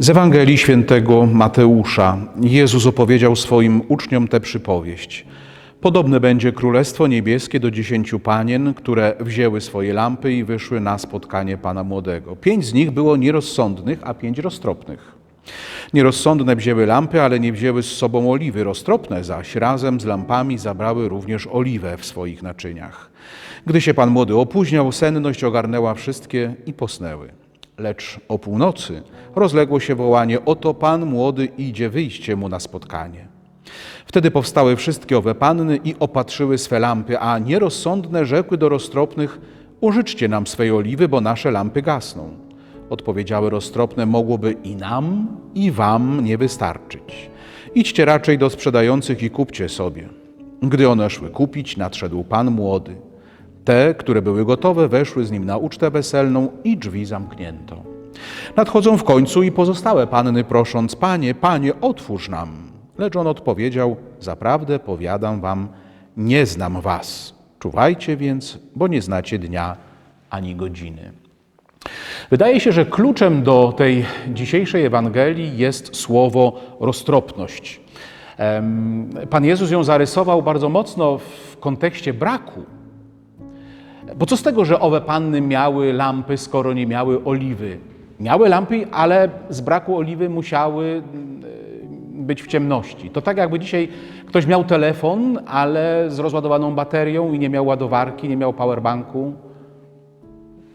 Z Ewangelii świętego Mateusza Jezus opowiedział swoim uczniom tę przypowieść. Podobne będzie Królestwo Niebieskie do dziesięciu panien, które wzięły swoje lampy i wyszły na spotkanie Pana Młodego. Pięć z nich było nierozsądnych, a pięć roztropnych. Nierozsądne wzięły lampy, ale nie wzięły z sobą oliwy. Roztropne zaś razem z lampami zabrały również oliwę w swoich naczyniach. Gdy się Pan Młody opóźniał, senność ogarnęła wszystkie i posnęły. Lecz o północy rozległo się wołanie: Oto Pan młody idzie, wyjście mu na spotkanie. Wtedy powstały wszystkie owe panny i opatrzyły swe lampy, a nierozsądne rzekły do roztropnych: Użyczcie nam swej oliwy, bo nasze lampy gasną. Odpowiedziały roztropne: Mogłoby i nam, i wam nie wystarczyć. Idźcie raczej do sprzedających i kupcie sobie. Gdy one szły kupić, nadszedł pan młody. Te, które były gotowe, weszły z nim na ucztę weselną i drzwi zamknięto. Nadchodzą w końcu i pozostałe panny, prosząc: Panie, panie, otwórz nam. Lecz on odpowiedział: Zaprawdę powiadam wam, nie znam was. Czuwajcie więc, bo nie znacie dnia ani godziny. Wydaje się, że kluczem do tej dzisiejszej Ewangelii jest słowo roztropność. Pan Jezus ją zarysował bardzo mocno w kontekście braku. Bo co z tego, że owe panny miały lampy, skoro nie miały oliwy? Miały lampy, ale z braku oliwy musiały mm, być w ciemności. To tak jakby dzisiaj ktoś miał telefon, ale z rozładowaną baterią i nie miał ładowarki, nie miał powerbanku.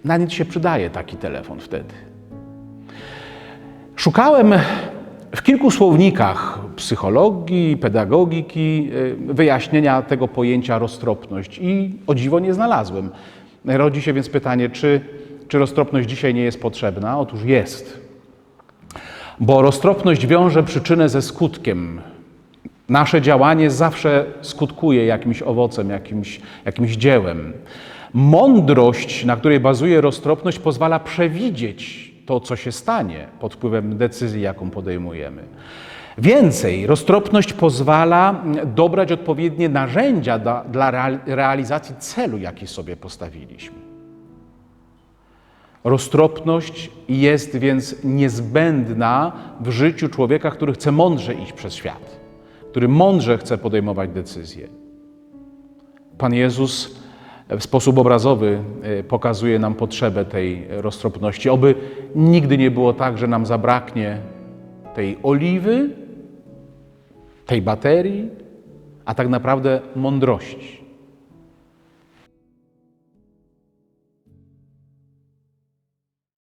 Na nic się przydaje taki telefon wtedy. Szukałem w kilku słownikach psychologii, pedagogiki y, wyjaśnienia tego pojęcia roztropność i o dziwo nie znalazłem. Rodzi się więc pytanie, czy, czy roztropność dzisiaj nie jest potrzebna? Otóż jest. Bo roztropność wiąże przyczynę ze skutkiem. Nasze działanie zawsze skutkuje jakimś owocem, jakimś, jakimś dziełem. Mądrość, na której bazuje roztropność, pozwala przewidzieć to, co się stanie pod wpływem decyzji, jaką podejmujemy. Więcej, roztropność pozwala dobrać odpowiednie narzędzia dla, dla real- realizacji celu, jaki sobie postawiliśmy. Roztropność jest więc niezbędna w życiu człowieka, który chce mądrze iść przez świat, który mądrze chce podejmować decyzje. Pan Jezus w sposób obrazowy e, pokazuje nam potrzebę tej roztropności. Oby nigdy nie było tak, że nam zabraknie tej oliwy, tej baterii, a tak naprawdę mądrości.